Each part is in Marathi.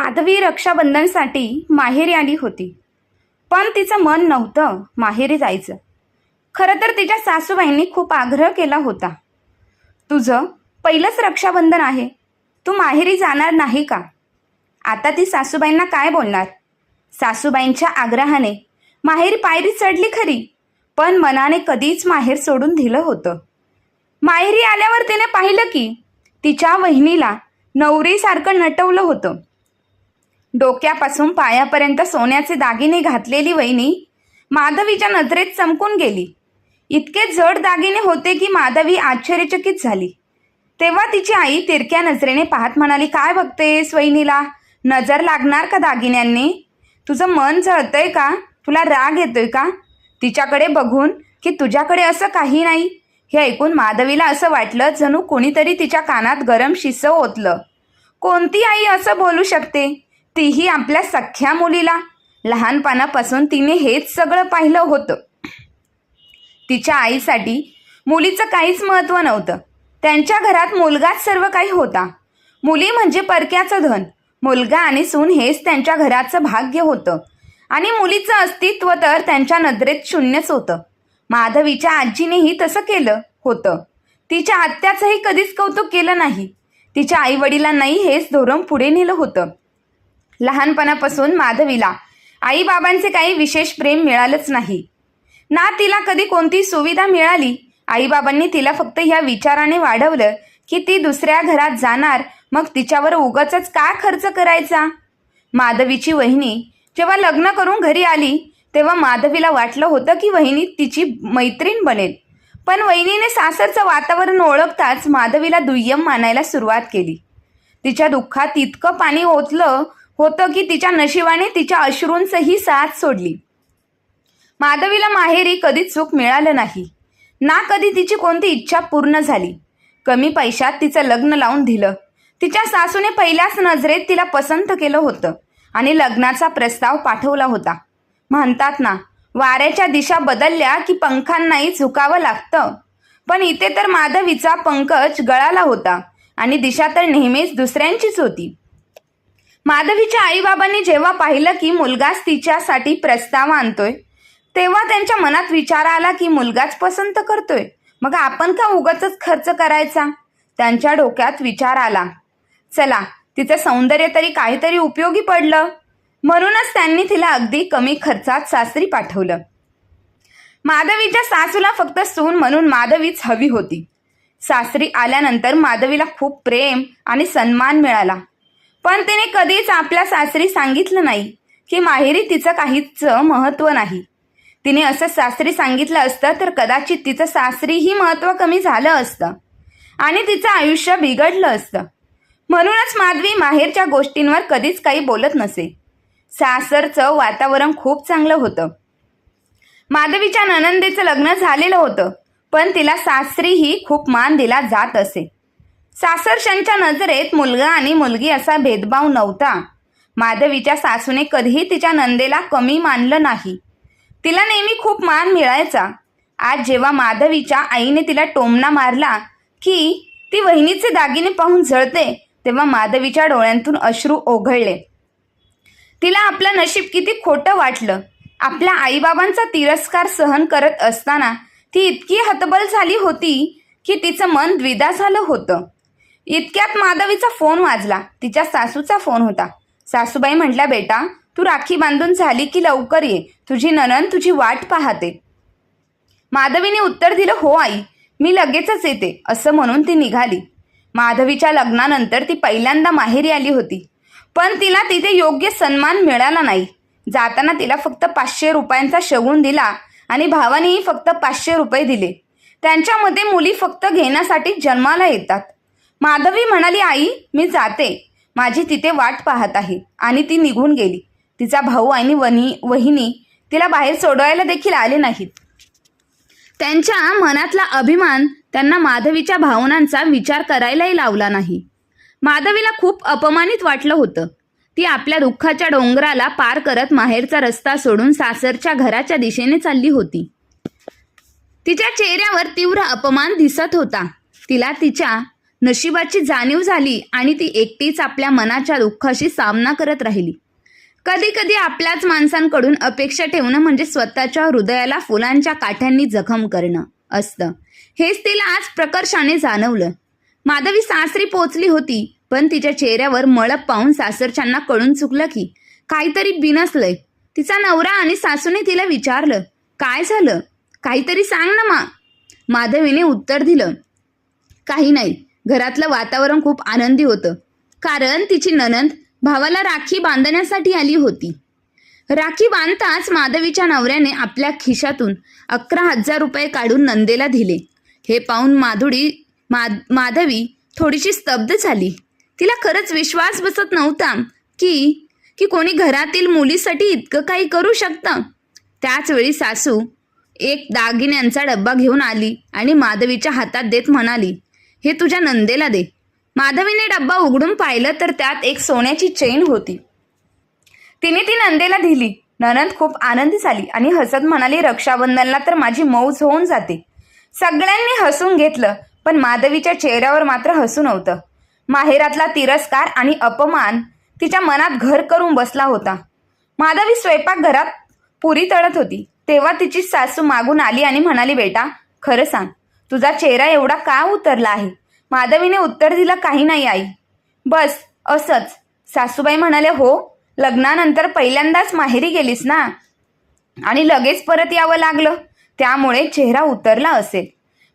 माधवी रक्षाबंधनसाठी माहेरी आली होती. पण तिचं मन नव्हतं माहेरी जायचं. खरं तर तिच्या सासूबाईंनी खूप आग्रह केला होता. तुझं पहिलंच रक्षाबंधन आहे. तू माहेरी जाणार नाही का? आता ती सासूबाईंना काय बोलणार? सासूबाईंच्या आग्रहाने माहेरी पायरी चढली खरी पण मनाने कधीच माहेर सोडून दिलं होतं. माहेरी आल्यावर तिने पाहिलं की तिच्या वहिनीला नवरीसारखं नटवलं होतं. डोक्यापासून पायापर्यंत सोन्याचे दागिने घातलेली वहिनी माधवीच्या नजरेत चमकून गेली. इतके जड दागिने होते की माधवी आश्चर्यचकित झाली. तेव्हा तिची आई तिरक्या नजरेने पाहत म्हणाली काय बघतेस वहिनीला? नजर लागणार का दागिन्यांनी? तुझं मन जळतंय का? तुला राग येतोय का? तिच्याकडे बघून की तुझ्याकडे असं काही नाही. हे ऐकून माधवीला असं वाटलं जणू कोणीतरी तिच्या कानात गरम शिसं ओतलं. कोणती आई असं बोलू शकते? तीही आपल्या सख्ख्या मुलीला. लहानपणापासून तिने हेच सगळं पाहिलं होतं. तिच्या आईसाठी मुलीचं काहीच महत्त्व नव्हतं. त्यांच्या घरात मुलगाच सर्व काही होता. मुली म्हणजे परक्याचं धन. मुलगा आणि सून हेच त्यांच्या घराचं भाग्य होतं. आणि मुलीचं अस्तित्व तर त्यांच्या नजरेत शून्यच होतं. माधवीच्या आजीनेही तसं केलं होतं. तिच्या आत्याचंही कधीच कौतुक केलं नाही. तिच्या आई वडिलांनाही हेच धोरण पुढे नेलं होतं. लहानपणापासून माधवीला. आईबाबांचे काही विशेष प्रेम मिळालंच नाही. ना तिला कधी कोणती सुविधा मिळाली? आईबाबांनी तिला फक्त ह्या विचाराने वाढवलं की ती दुसऱ्या घरात जाणार मग तिच्यावर उगाचच का खर्च करायचा? माधवीची वहिनी जेव्हा लग्न करून घरी आली तेव्हा माधवीला वाटलं होतं की वहिनी तिची मैत्रीण बनेल. पण वहिनीने सासरचं वातावरण ओळखताच माधवीला दुय्यम मानायला सुरुवात केली. तिच्या दुःखात इतकं पाणी ओतलं होतं की तिच्या नशिबाने तिच्या अश्रूंचंही साथ सोडली. माधवीला माहेरी कधीच सुख मिळालं नाही. ना कधी तिची कोणती इच्छा पूर्ण झाली. कमी पैशात तिचं लग्न लावून दिलं. तिच्या सासूने पहिल्याच नजरेत तिला पसंत केलं होतं आणि लग्नाचा प्रस्ताव पाठवला होता. म्हणतात ना वाऱ्याच्या दिशा बदलल्या की पंखांनाही झुकावं लागतं. पण इथे तर माधवीचा पंकज गळाला होता आणि दिशा तर नेहमीच दुसऱ्यांचीच होती. माधवीच्या आईबाबांनी जेव्हा पाहिलं की मुलगाच तिच्यासाठी प्रस्ताव आणतोय तेव्हा त्यांच्या मनात विचार आला की मुलगाच पसंत करतोय. मग आपण का उगाच खर्च करायचा? त्यांच्या डोक्यात विचार आला. चला तिचं सौंदर्य तरी काहीतरी उपयोगी पडलं. म्हणूनच त्यांनी तिला अगदी कमी खर्चात सासरी पाठवलं. माधवीच्या सासूला फक्त सून म्हणून माधवीच हवी होती. सासरी आल्यानंतर माधवीला खूप प्रेम आणि सन्मान मिळाला. पण तिने कधीच आपल्या सासरी सांगितलं नाही की माहेरी तिचं काहीच महत्त्व नाही. तिने असं सासरी सांगितलं असतं तर कदाचित तिचं सासरीही महत्त्व कमी झालं असतं आणि तिचं आयुष्य बिघडलं असतं. म्हणूनच माधवी माहेरच्या गोष्टींवर कधीच काही बोलत नसे. सासरचं वातावरण खूप चांगलं होतं. माधवीच्या ननंदेचं लग्न झालेलं होतं पण तिला सासरीही खूप मान दिला जात असे. सासरशांच्या नजरेत मुलगा आणि मुलगी असा भेदभाव नव्हता. माधवीच्या सासूने कधीही तिच्या नंदेला कमी मानलं नाही. तिला नेहमी खूप मान मिळायचा. आज जेव्हा माधवीच्या आईने तिला टोमणा मारला की ती वहिनीचे दागिने पाहून जळते तेव्हा माधवीच्या डोळ्यांतून अश्रू ओघळले. तिला आपलं नशीब किती खोटं वाटलं. आपल्या आईबाबांचा तिरस्कार सहन करत असताना ती इतकी हतबल झाली होती की तिचं मन द्विधा झालं होतं. इतक्यात माधवीचा फोन वाजला. तिच्या सासूचा फोन होता. सासूबाई म्हटल्या बेटा तू राखी बांधून झाली की लवकर ये. तुझी ननन तुझी वाट पाहते. माधवीने उत्तर दिलं हो आई मी लगेचच येते असं म्हणून ती निघाली. माधवीच्या लग्नानंतर ती पहिल्यांदा माहेरी आली होती. पण तिला तिथे योग्य सन्मान मिळाला नाही. जाताना तिला फक्त पाचशे रुपयांचा शगून दिला आणि भावानेही फक्त पाचशे रुपये दिले. त्यांच्यामध्ये मुली फक्त घेण्यासाठी जन्माला येतात. माधवी म्हणाली आई मी जाते. माझी तिथे वाट पाहत आहे. आणि ती निघून गेली. तिचा भाऊ आणि वनी वहिनी तिला बाहेर सोडवायला देखील आले नाहीत. त्यांच्या मनातला अभिमान त्यांना माधवीच्या भावनांचा विचार करायलाही लावला नाही. माधवीला खूप अपमानित वाटलं होतं. ती आपल्या दुःखाच्या डोंगराला पार करत माहेरचा रस्ता सोडून सासरच्या घराच्या दिशेने चालली होती. तिच्या चेहऱ्यावर तीव्र अपमान दिसत होता. तिला तिच्या नशिबाची जाणीव झाली आणि ती एकटीच आपल्या मनाच्या दुःखाशी सामना करत राहिली. कधी कधी आपल्याच माणसांकडून अपेक्षा ठेवणं म्हणजे स्वतःच्या हृदयाला फुलांच्या काठ्यांनी जखम करणं असतं. हेच तिला आज प्रकर्षाने जाणवलं. माधवी सासरी पोचली होती पण तिच्या चेहऱ्यावर मळप पाहून सासरच्यांना कळून चुकलं की काहीतरी बिनसलंय. तिचा नवरा आणि सासूने तिला विचारलं काय झालं? काहीतरी सांग ना मा. माधवीने उत्तर दिलं काही नाही. घरातलं वातावरण खूप आनंदी होतं. कारण तिची ननंद भावाला राखी बांधण्यासाठी आली होती. राखी बांधताच माधवीच्या नवऱ्याने आपल्या खिशातून अकरा हजार रुपये काढून नंदेला दिले. हे पाहून माधुडी मा माधवी थोडीशी स्तब्ध झाली. तिला खरंच विश्वास बसत नव्हता की की कोणी घरातील मुलीसाठी इतकं काही करू शकतं. त्याचवेळी सासू एक दागिन्यांचा डब्बा घेऊन आली आणि माधवीच्या हातात देत म्हणाली हे तुझ्या नंदेला दे. माधवीने डब्बा उघडून पाहिलं तर त्यात एक सोन्याची चेन होती. तिने ती नंदेला दिली. ननंद खूप आनंदी झाली आणि हसत म्हणाली रक्षाबंधनला तर माझी मौज होऊन जाते. सगळ्यांनी हसून घेतलं पण माधवीच्या चेहऱ्यावर मात्र हसू नव्हतं. माहेरातला तिरस्कार आणि अपमान तिच्या मनात घर करून बसला होता. माधवी स्वयंपाकघरात पुरी तळत होती. तेव्हा तिची सासू मागून आली आणि म्हणाली बेटा खरं सांग तुझा चेहरा एवढा का उतरला आहे? माधवीने उत्तर दिलं काही नाही आई. बस असंच. सासूबाई म्हणाले हो लग्नानंतर पहिल्यांदाच माहेरी गेलीस ना? आणि लगेच परत यावं लागलं. त्यामुळे चेहरा उतरला असेल.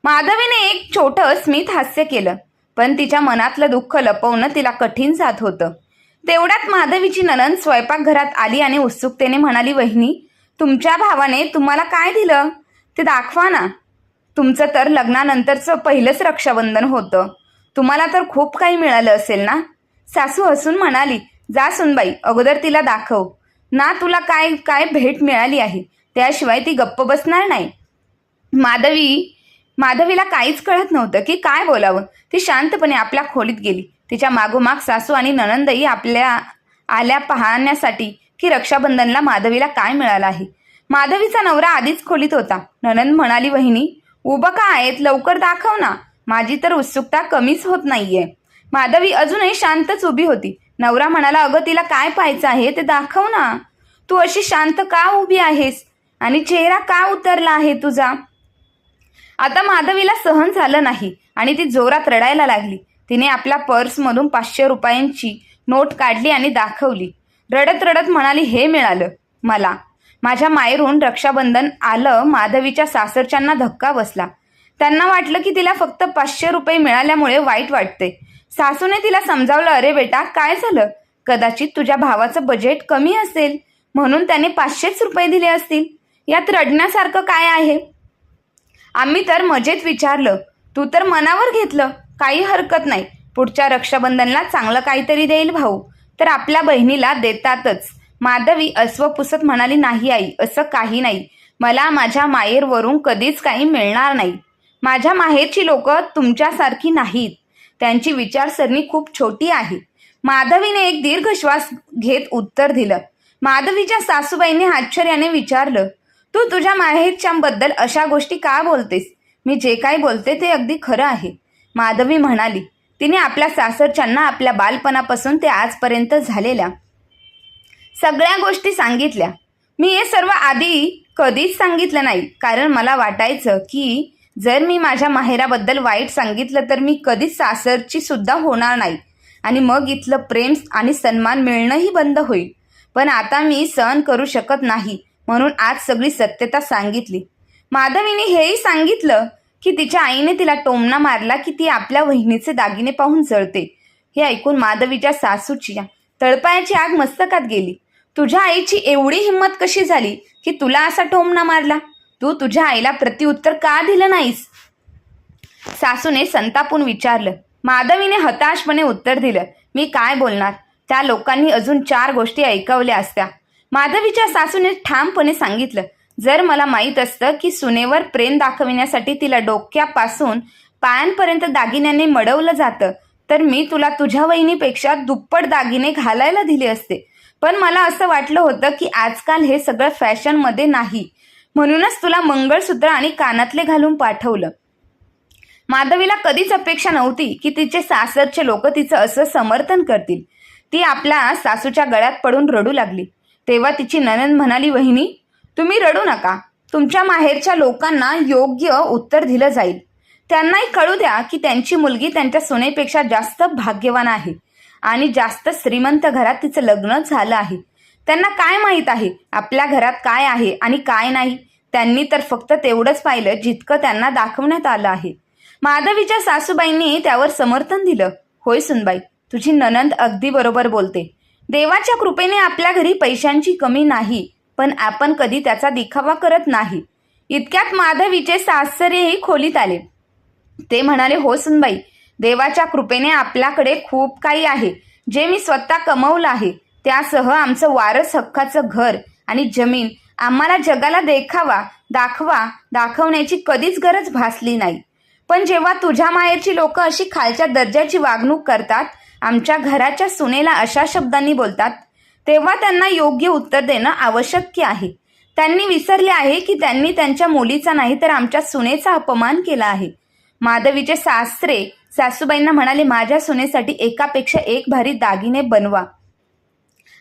माधवीने एक छोटं स्मित हास्य केलं पण तिच्या मनातलं दुःख लपवणं तिला कठीण जात होतं. तेवढ्यात माधवीची ननंद स्वयंपाकघरात आली आणि उत्सुकतेने म्हणाली वहिनी तुमच्या भावाने तुम्हाला काय दिलं? ते दाखवा ना. तुमचं तर लग्नानंतरचं पहिलंच रक्षाबंधन होतं. तुम्हाला तर खूप काही मिळालं असेल ना? सासू हसून म्हणाली जा सुनबाई अगोदर तिला दाखव. ना तुला काय काय भेट मिळाली आहे? त्याशिवाय ती गप्प बसणार नाही. माधवी माधवीला काहीच कळत नव्हतं की काय बोलावं. ती शांतपणे आपल्या खोलीत गेली. तिच्या मागोमाग सासू आणि ननंदही आपल्या आल्या पाहण्यासाठी की रक्षाबंधनला माधवीला काय मिळालं आहे. माधवीचा नवरा आधीच खोलीत होता. ननंद म्हणाली वहिनी उभं का आहेत लवकर दाखव ना. माझी तर उत्सुकता कमीच होत नाहीये. माधवी अजूनही शांतच उभी होती. नवरा म्हणाला अगं तिला काय पाहायचं आहे ते दाखव ना. तू अशी शांत का उभी आहेस? आणि चेहरा का उतरला आहे तुझा? आता माधवीला सहन झालं नाही आणि ती जोरात रडायला लागली. तिने आपल्या पर्समधून पाचशे रुपयांची नोट काढली आणि दाखवली. रडत रडत म्हणाली हे मिळालं मला. माझ्या मायरून रक्षाबंधन आलं माधवीच्या सासरच्यांना धक्का बसला. त्यांना वाटलं की तिला फक्त पाचशे रुपये मिळाल्यामुळे वाईट वाटते सासूने तिला समजावलं अरे बेटा काय झालं? कदाचित तुझ्या भावाचं बजेट कमी असेल. म्हणून त्याने पाचशेच रुपये दिले असतील. यात रडण्यासारखं काय आहे? आम्ही तर मजेत विचारलं. तू तर मनावर घेतलं. काही हरकत नाही. पुढच्या रक्षाबंधनला चांगलं काहीतरी देईल भाऊ. तर आपल्या बहिणीला देतातच. माधवी अस्वपुसत म्हणाली नाही आई असं काही नाही. मला माझ्या माहेरवरून कधीच काही मिळणार नाही. माझ्या माहेरची लोक तुमच्यासारखी नाहीत. त्यांची विचारसरणी खूप छोटी आहे. माधवीने एक दीर्घ श्वास घेत उत्तर दिलं. माधवीच्या सासूबाईने आश्चर्याने विचारलं तू तुझ्या माहेरच्याबद्दल अशा गोष्टी का बोलतेस? मी जे काही बोलते ते अगदी खरं आहे. माधवी म्हणाली तिने आपल्या सासरच्यांना आपल्या बालपणापासून ते आजपर्यंत झालेल्या सगळ्या गोष्टी सांगितल्या. मी हे सर्व आधी कधीच सांगितलं नाही. कारण मला वाटायचं की जर मी माझ्या माहेराबद्दल वाईट सांगितलं तर मी कधीच सासरची सुद्धा होणार नाही. आणि मग इथलं प्रेम आणि सन्मान मिळणंही बंद होईल. पण आता मी सहन करू शकत नाही. म्हणून आज सगळी सत्यता सांगितली. माधवीने हेही सांगितलं की तिच्या आईने तिला टोमणा मारला की ती आपल्या वहिनीचे दागिने पाहून जळते. हे ऐकून माधवीच्या सासूची तळपायाची आग मस्तकात गेली. तुझ्या आईची एवढी हिंमत कशी झाली की तुला असा ठोमना मारला? तू तुझ्या आईला प्रत्युत्तर का दिलं नाहीस? सासूने संतापून विचारलं. माधवीने हताशपणे उत्तर दिलं मी काय बोलणार? त्या लोकांनी अजून चार गोष्टी ऐकवल्या असत्या. माधवीच्या सासूने ठामपणे सांगितलं जर मला माहीत असतं की सुनेवर प्रेम दाखविण्यासाठी तिला डोक्यापासून पायांपर्यंत दागिन्याने मडवलं जातं तर मी तुला तुझ्या वहिनीपेक्षा दुप्पट दागिने घालायला दिले असते. पण मला असं वाटलं होतं की आजकाल हे सगळं फॅशनमध्ये नाही. म्हणूनच तुला मंगळसूत्र आणि कानातले घालून पाठवलं. माधवीला कधीच अपेक्षा नव्हती की तिचे सासरचे लोक तिचं असं समर्थन करतील. ती आपल्या सासूच्या गळ्यात पडून रडू लागली. तेव्हा तिची ननंद म्हणाली वहिनी तुम्ही रडू नका. तुमच्या माहेरच्या लोकांना योग्य उत्तर दिलं जाईल. त्यांनाही कळू द्या की त्यांची मुलगी त्यांच्या सुनेपेक्षा जास्त भाग्यवान आहे. आणि जास्त श्रीमंत घरात तिचं लग्न झालं आहे. त्यांना काय माहीत आहे? आपल्या घरात काय आहे आणि काय नाही? त्यांनी तर फक्त तेवढंच पाहिलं जितकं त्यांना दाखवण्यात आलं आहे. माधवीच्या सासूबाईंनी त्यावर समर्थन दिलं. होय सुनबाई तुझी ननंद अगदी बरोबर बोलते. देवाच्या कृपेने आपल्या घरी पैशांची कमी नाही पण आपण कधी त्याचा दिखावा करत नाही. इतक्यात माधवीचे सासरेही खोलीत आले. ते म्हणाले हो सुनबाई देवाच्या कृपेने आपल्याकडे खूप काही आहे. जे मी स्वतः कमवलं आहे त्यासह आमचं वारस हक्काचं घर आणि जमीन आम्हाला जगाला देखावा दाखवा दाखवण्याची कधीच गरज भासली नाही. पण जेव्हा तुझ्या माहेरची लोक अशी खालच्या दर्जाची वागणूक करतात आमच्या घराच्या सुनेला अशा शब्दांनी बोलतात तेव्हा त्यांना योग्य उत्तर देणं आवश्यक आहे. त्यांनी विसरले आहे की त्यांनी त्यांच्या मुलीचा नाही तर आमच्या सुनेचा अपमान केला आहे. माधवीचे सासरे सासूबाईंना म्हणाले माझ्या सुनेसाठी एकापेक्षा एक भारी दागिने बनवा.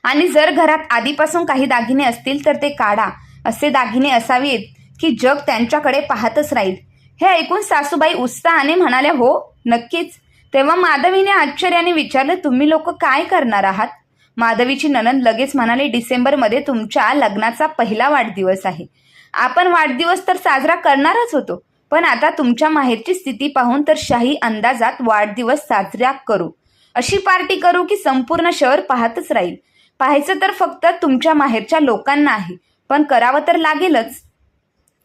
आणि जर घरात आधीपासून काही दागिने असतील तर ते काढा. असे दागिने असावेत की जग त्यांच्याकडे पाहतच राहील. हे ऐकून सासूबाई उत्साहाने म्हणाल्या हो नक्कीच. तेव्हा माधवीने आश्चर्याने विचारलं तुम्ही लोक काय करणार आहात? माधवीची ननंद लगेच म्हणाले डिसेंबरमध्ये तुमच्या लग्नाचा पहिला वाढदिवस आहे. आपण वाढदिवस तर साजरा करणारच होतो. पण आता तुमच्या माहेरची स्थिती पाहून तर शाही अंदाजात वाढदिवस साजरा करू. अशी पार्टी करू की संपूर्ण शहर पाहतच राहील. पाहायचं तर फक्त तुमच्या माहेरच्या लोकांना आहे. पण करावं तर लागेलच.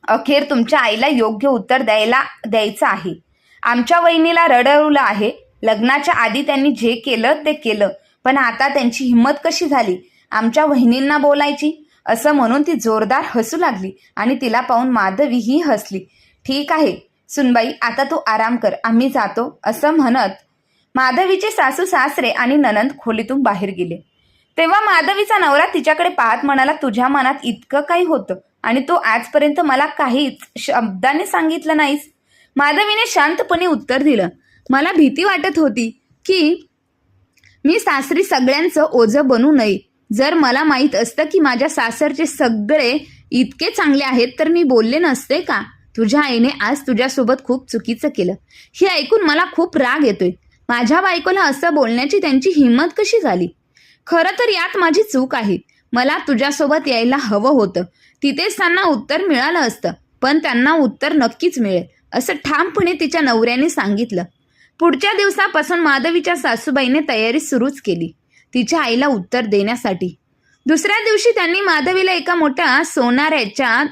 अखेर तुमच्या आईला योग्य उत्तर द्यायला द्यायचं आहे. आमच्या वहिनीला रडवलं आहे. लग्नाच्या आधी त्यांनी जे केलं ते केलं. पण आता त्यांची हिंमत कशी झाली? आमच्या वहिनींना बोलायची? असं म्हणून ती जोरदार हसू लागली आणि तिला पाहून माधवीही हसली. ठीक आहे. सुनबाई आता तू आराम कर. आम्ही जातो. असं म्हणत माधवीचे सासू सासरे आणि ननंद खोलीतून बाहेर गेले. तेव्हा माधवीचा नवरा तिच्याकडे पाहत म्हणाला तुझ्या मनात इतकं काही होतं आणि तू आजपर्यंत मला काहीच शब्दाने सांगितलं नाहीस. माधवीने शांतपणे उत्तर दिलं मला भीती वाटत होती की मी सासरी सगळ्यांचं ओझं बनू नये. जर मला माहीत असतं की माझ्या सासरचे सगळे इतके चांगले आहेत तर मी बोलले नसते का? तुझ्या आईने आज तुझ्यासोबत खूप चुकीचं केलं. हे ऐकून मला खूप राग येतोय. माझ्या बायकोला असं बोलण्याची त्यांची हिंमत कशी झाली? खरं तर यात माझी चूक आहे. मला तुझ्यासोबत यायला हवं होतं. तिथेच त्यांना उत्तर मिळालं असतं. पण त्यांना उत्तर नक्कीच मिळेल असं ठामपणे तिच्या नवऱ्याने सांगितलं. पुढच्या दिवसापासून माधवीच्या सासूबाईने तयारी सुरूच केली तिच्या आईला उत्तर देण्यासाठी. दुसऱ्या दिवशी त्यांनी माधवीला एका मोठ्या सोनाऱ्याच्या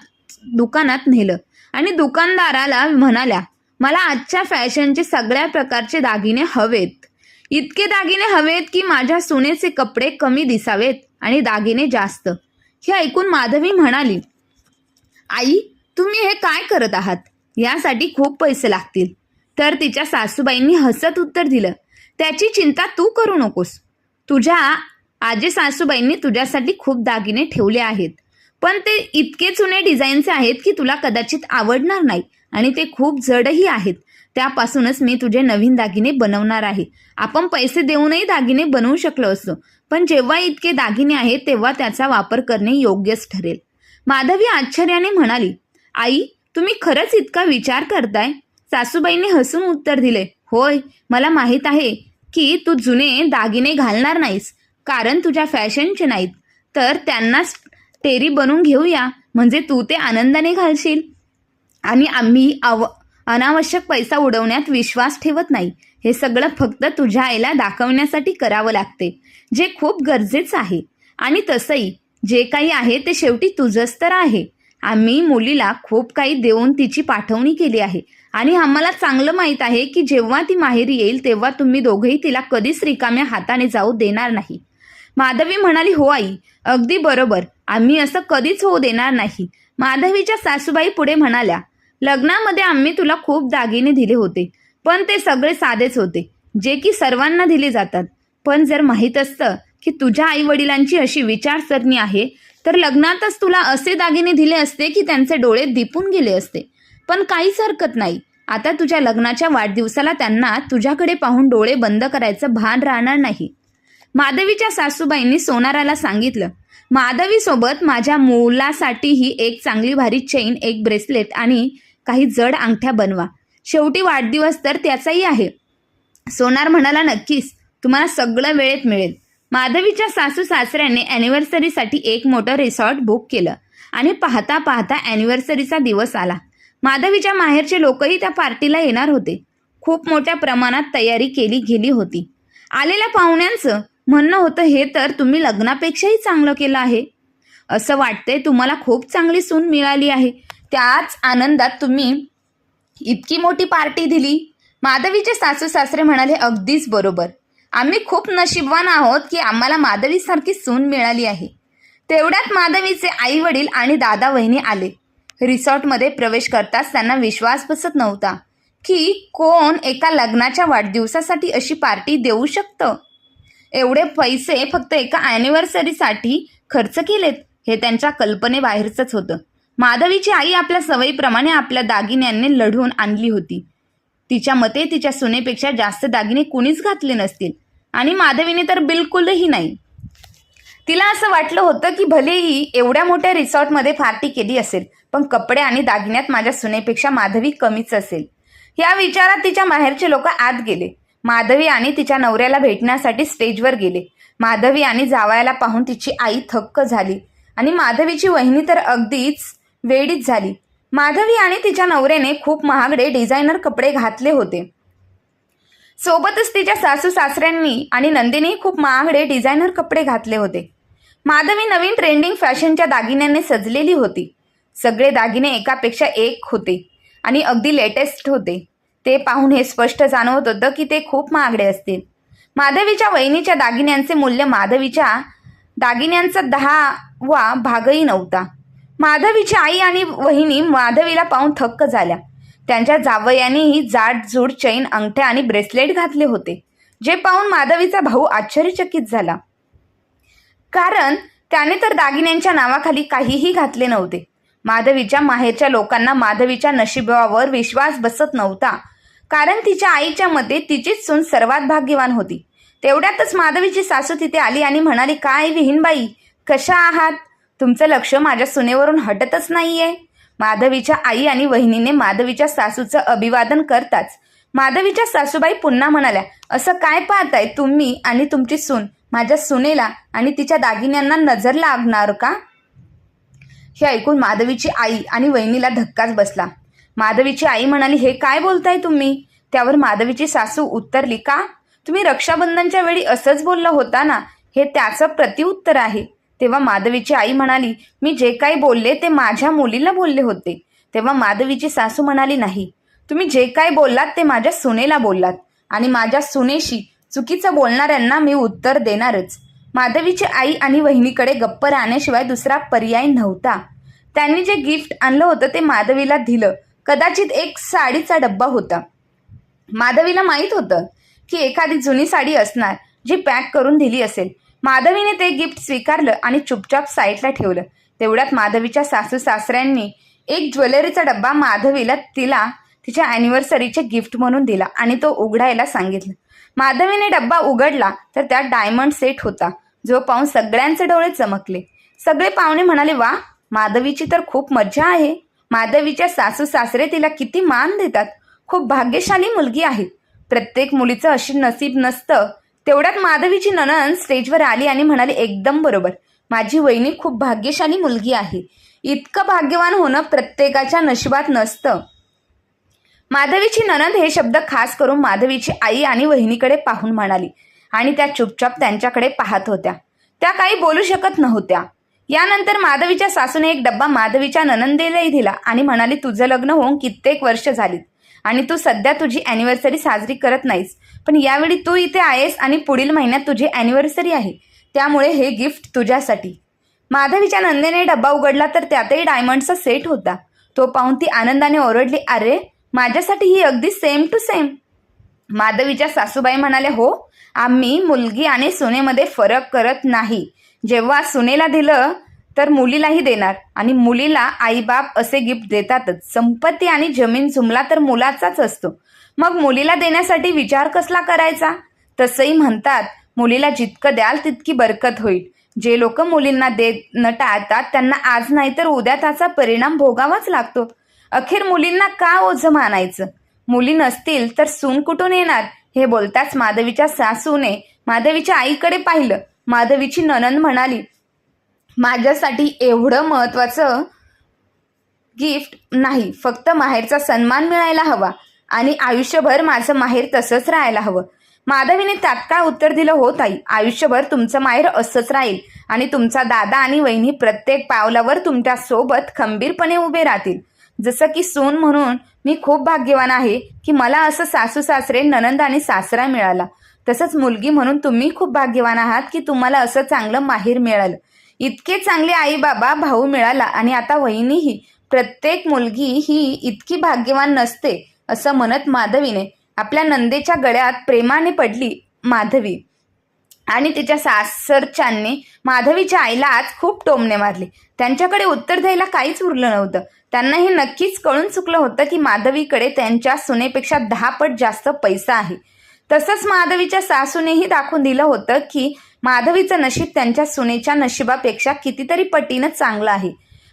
दुकानात नेलं. आणि दुकानदाराला म्हणाल्या मला आजच्या फॅशनचे सगळ्या प्रकारचे दागिने हवेत. इतके दागिने हवेत की माझ्या सुनेचे कपडे कमी दिसावेत आणि दागिने जास्त. हे ऐकून माधवी म्हणाली आई तुम्ही हे काय करत आहात? यासाठी खूप पैसे लागतील. तर तिच्या सासूबाईंनी हसत उत्तर दिलं त्याची चिंता तू करू नकोस. तुझ्या आजी सासूबाईंनी तुझ्यासाठी खूप दागिने ठेवले आहेत. पण ते इतके जुने डिझाईनचे आहेत की तुला कदाचित आवडणार नाही. आणि ते खूप जडही आहेत. त्यापासूनच मी तुझे नवीन दागिने बनवणार आहे. आपण पैसे देऊनही दागिने बनवू शकलो असतो. पण जेव्हा इतके दागिने आहेत तेव्हा त्याचा वापर करणे योग्यच ठरेल. माधवी आश्चर्याने म्हणाली आई तुम्ही खरंच इतका विचार करताय? सासूबाईंनी हसून उत्तर दिले होय मला माहीत आहे की तू जुने दागिने घालणार नाहीस कारण तुझ्या फॅशनचे नाहीत. तर त्यांनाच टेरी बनवून घेऊया. म्हणजे तू ते आनंदाने घालशील. आणि आम्ही अव अनावश्यक पैसा उडवण्यात विश्वास ठेवत नाही. हे सगळं फक्त तुझ्या आईला दाखवण्यासाठी करावं लागते. जे खूप गरजेचं आहे. आणि तसंही जे काही आहे ते शेवटी तुझंच तर आहे. आम्ही मुलीला खूप काही देऊन तिची पाठवणी केली आहे. आणि आम्हाला चांगलं माहीत आहे की जेव्हा ती माहेरी येईल तेव्हा तुम्ही दोघंही तिला कधीच रिकाम्या हाताने जाऊ देणार नाही. माधवी म्हणाली हो आई अगदी बरोबर. आम्ही असं कधीच होऊ देणार नाही. माधवीच्या सासूबाई पुढे म्हणाल्या लग्नामध्ये आम्ही तुला खूप दागिने दिले होते पण ते सगळे साधेच होते जे की सर्वांना दिले जातात. पण जर माहीत असतं की तुझ्या आई वडिलांची अशी विचारसरणी आहे तर लग्नातच तुला असे दागिने दिले असते की त्यांचे डोळे दिपून गेले असते. पण काहीच हरकत नाही. आता तुझ्या लग्नाच्या वाढदिवसाला त्यांना तुझ्याकडे पाहून डोळे बंद करायचं भान राहणार नाही. माधवीच्या सासूबाईंनी सोनाराला सांगितलं माधवीसोबत माझ्या मुलासाठीही एक चांगली भारी चेन एक ब्रेसलेट आणि काही जड अंगठ्या बनवा. शेवटी वाढदिवस तर त्याचाही आहे. सोनार म्हणाला नक्कीच. तुम्हाला सगळं वेळेत मिळेल. माधवीच्या सासू सासऱ्याने अॅनिव्हर्सरीसाठी एक मोठं रिसॉर्ट बुक केलं आणि पाहता पाहता अॅनिव्हर्सरीचा दिवस आला. माधवीच्या माहेरचे लोकही त्या पार्टीला येणार होते. खूप मोठ्या प्रमाणात तयारी केली गेली होती. आलेल्या पाहुण्यांचं म्हणणं होतं हे तर तुम्ही लग्नापेक्षाही चांगलं केलं आहे. असं वाटतंय तुम्हाला खूप चांगली सून मिळाली आहे. त्याच आनंदात तुम्ही इतकी मोठी पार्टी दिली. माधवीचे सासू सासरे म्हणाले अगदीच बरोबर. आम्ही खूप नशीबवान आहोत की आम्हाला माधवीसारखी सून मिळाली आहे. तेवढ्यात माधवीचे आई वडील आणि दादा वहिनी आले. रिसॉर्टमध्ये प्रवेश करताच त्यांना विश्वास बसत नव्हता की कोण एका लग्नाच्या वाढदिवसासाठी अशी पार्टी देऊ शकतं? एवढे पैसे फक्त एका ॲनिव्हर्सरीसाठी खर्च केलेत हे त्यांच्या कल्पनेबाहेरचंच होतं. माधवीची आई आपल्या सवयीप्रमाणे आपल्या दागिन्यांनी लढवून आणली होती. तिच्या मते तिच्या सुनेपेक्षा जास्त दागिने कुणीच घातले नसतील. आणि माधवीने तर बिलकुलही नाही. तिला असं वाटलं होतं की भलेही एवढ्या मोठ्या रिसॉर्टमध्ये पार्टी केली असेल पण कपडे आणि दागिन्यात माझ्या सुनेपेक्षा माधवी कमीच असेल. या विचारात तिच्या माहेरचे लोक आत गेले. माधवी आणि तिच्या नवऱ्याला भेटण्यासाठी स्टेजवर गेले. माधवी आणि जावयाला पाहून तिची आई थक्क झाली आणि माधवीची वहिनी तर अगदीच वेडीच झाली. माधवी आणि तिच्या नवऱ्याने खूप महागडे डिझायनर कपडे घातले होते. सोबतच तिच्या सासू सासऱ्यांनी आणि नंदिनी खूप महागडे डिझायनर कपडे घातले होते. माधवी नवीन ट्रेंडिंग फॅशनच्या दागिन्याने सजलेली होती. सगळे दागिने एकापेक्षा एक होते आणि अगदी लेटेस्ट होते. ते पाहून हे स्पष्ट जाणवत होतं की ते खूप महागडे असतील. माधवीच्या वहिनीच्या दागिन्यांचे मूल्य माधवीच्या दागिन्यांचा दहावा भागही नव्हता. माधवीची आई आणि वहिनी माधवीला पाहून थक्क झाल्या. त्यांच्या जावयानेही जाडजूड चैन अंगठ्या आणि ब्रेसलेट घातले होते जे पाहून माधवीचा भाऊ आश्चर्यचकित झाला. कारण त्याने तर दागिन्यांच्या नावाखाली काहीही घातले नव्हते. माधवीच्या माहेरच्या लोकांना माधवीच्या नशिबावर विश्वास बसत नव्हता. कारण तिच्या आईच्या मते तिचीच सून सर्वात भाग्यवान होती. तेवढ्यातच माधवीची सासू तिथे आली आणि म्हणाली काय विहीनबाई कशा आहात? तुमचं लक्ष माझ्या सुनेवरून हटतच नाहीये. माधवीच्या आई आणि वहिनीने माधवीच्या सासूचं अभिवादन करताच माधवीच्या सासूबाई पुन्हा म्हणाल्या असं काय पाहताय तुम्ही आणि तुमची सून? माझ्या सुनेला आणि तिच्या दागिन्यांना नजर लागणार का? हे ऐकून माधवीची आई आणि वहिनीला धक्काच बसला. माधवीची आई म्हणाली हे काय बोलताय तुम्ही? त्यावर माधवीची सासू उत्तरली का? तुम्ही रक्षाबंधनच्या वेळी असंच बोलला होता ना? हे त्याचं प्रतिउत्तर आहे. तेव्हा माधवीची आई म्हणाली मी जे काही बोलले ते माझ्या मुलीला बोलले होते. तेव्हा माधवीची सासू म्हणाली नाही. तुम्ही जे काय बोललात ते माझ्या सुनेला बोललात. आणि माझ्या सुनेशी चुकीचं बोलणाऱ्यांना मी उत्तर देणारच. माधवीची आई आणि वहिनीकडे गप्प राहण्याशिवाय दुसरा पर्याय नव्हता. त्यांनी जे गिफ्ट आणलं होतं ते माधवीला दिलं. कदाचित एक साडीचा डब्बा होता. माधवीला माहीत होतं की एखादी जुनी साडी असणार जी पॅक करून दिली असेल. माधवीने ते गिफ्ट स्वीकारलं आणि चुपचाप साईडला ठेवलं. तेवढ्यात माधवीच्या सासू सासऱ्यांनी एक ज्वेलरीचा डब्बा माधवीला तिला तिच्या अॅनिव्हर्सरीचे गिफ्ट म्हणून दिला आणि तो उघडायला सांगितलं. माधवीने डब्बा उघडला तर त्यात डायमंड सेट होता जो पाहून सगळ्यांचे डोळे चमकले. सगळे पाहुणे म्हणाले वा माधवीची तर खूप मज्जा आहे. माधवीच्या सासू सासरे तिला किती मान देतात. खूप भाग्यशाली मुलगी आहे. प्रत्येक मुलीचं अशी नसीब नसतं. तेवढ्यात माधवीची ननन स्टेजवर आली आणि म्हणाली एकदम बरोबर. माझी वहिनी खूप भाग्यशाली मुलगी आहे. इतकं भाग्यवान होणं प्रत्येकाच्या नशिबात नसतं. माधवीची ननद हे शब्द खास करून माधवीची आई आणि वहिनीकडे पाहून म्हणाली आणि त्या चुपचाप त्यांच्याकडे पाहत होत्या. त्या काही बोलू शकत नव्हत्या. यानंतर माधवीच्या सासूने एक डब्बा माधवीच्या ननंदेलाही दिला आणि म्हणाली तुझं लग्न होऊन कित्येक वर्ष झालीत आणि तू सध्या तुझी अॅनिव्हर्सरी साजरी करत नाहीस. पण यावेळी तू इथे आहेस आणि पुढील महिन्यात तुझी अॅनिव्हर्सरी आहे. त्यामुळे हे गिफ्ट तुझ्यासाठी. माधवीच्या नंदेने डब्बा उघडला तर त्यातही डायमंडचा सेट होता. तो पाहून ती आनंदाने ओरडली अरे माझ्यासाठी ही अगदी सेम टू सेम माधवीच्या सासूबाई म्हणाल्या हो आम्ही मुलगी आणि सुनेमध्ये फरक करत नाही. जेव्हा सुनेला दिलं तर मुलीलाही देणार. आणि मुलीला आईबाप असे गिफ्ट देतातच. संपत्ती आणि जमीन जुमला तर मुलाचाच असतो. मग मुलीला देण्यासाठी विचार कसला करायचा? तसंही म्हणतात मुलीला जितकं द्याल तितकी बरकत होईल. जे लोक मुलींना देत न टाळतात त्यांना आज नाही तर उद्या त्याचा परिणाम भोगावाच लागतो. अखेर मुलींना का ओझं मानायचं? मुली नसतील तर सून कुठून येणार? हे बोलताच माधवीच्या सासूने माधवीच्या आईकडे पाहिलं. माधवीची ननंद म्हणाली माझ्यासाठी एवढं महत्वाचं गिफ्ट नाही फक्त माहेरचा सन्मान मिळायला हवा आणि आयुष्यभर माझं माहेर तसंच राहायला हवं. माधवीने तात्काळ उत्तर दिलं हो ताई आयुष्यभर तुमचं माहेर असंच राहील आणि तुमचा दादा आणि वहिनी प्रत्येक पावलावर तुमच्यासोबत खंबीरपणे उभे राहतील. जसं की सून म्हणून मी खूप भाग्यवान आहे की मला असं सासू सासरे ननंद आणि सासरा मिळाला. तसंच मुलगी म्हणून तुम्ही खूप भाग्यवान आहात की तुम्हाला असं चांगलं माहीर मिळालं. इतके चांगले आई बाबा भाऊ मिळाला आणि आता वहिनीही. प्रत्येक मुलगी ही इतकी भाग्यवान नसते असं म्हणत माधवीने आपल्या नंदेच्या गळ्यात प्रेमाने पडली माधवी. आणि तिच्या सासरच्यांनी माधवीच्या आईला आज खूप टोमणे मारले. त्यांच्याकडे उत्तर द्यायला काहीच उरलं नव्हतं. त्यांना हे नक्कीच कळून चुकलं होतं की माधवीकडे त्यांच्या सुनेपेक्षा दहा पट जास्त पैसा आहे. तसंच माधवीच्या सासूनेही दाखवून दिलं होतं की माधवीचं नशीब त्यांच्या सुनेच्या नशिबापेक्षा कितीतरी पटीनं चांगलं आहे.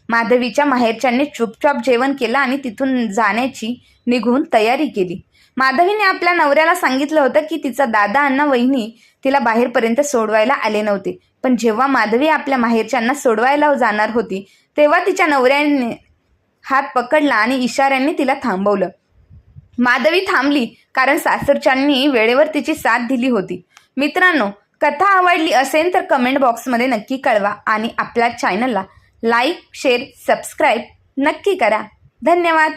माधवीच्या माहेरच्यांनी चुपचाप जेवण केलं आणि तिथून जाण्याची निघून तयारी केली. माधवीने आपल्या नवऱ्याला सांगितलं होतं की तिचा दादा अण्णा वहिनी तिला बाहेरपर्यंत सोडवायला आले नव्हते. पण जेव्हा माधवी आपल्या माहेरच्यांना सोडवायला जाणार होती तेव्हा तिच्या नवऱ्याने हात पकडला आणि इशाऱ्यांनी तिला थांबवलं. माधवी थांबली कारण सासरच्यांनी वेळेवर तिची साथ दिली होती. मित्रांनो कथा आवडली असेल तर कमेंट बॉक्समध्ये नक्की कळवा आणि आपल्या चॅनलला लाईक शेअर सबस्क्राईब नक्की करा. धन्यवाद.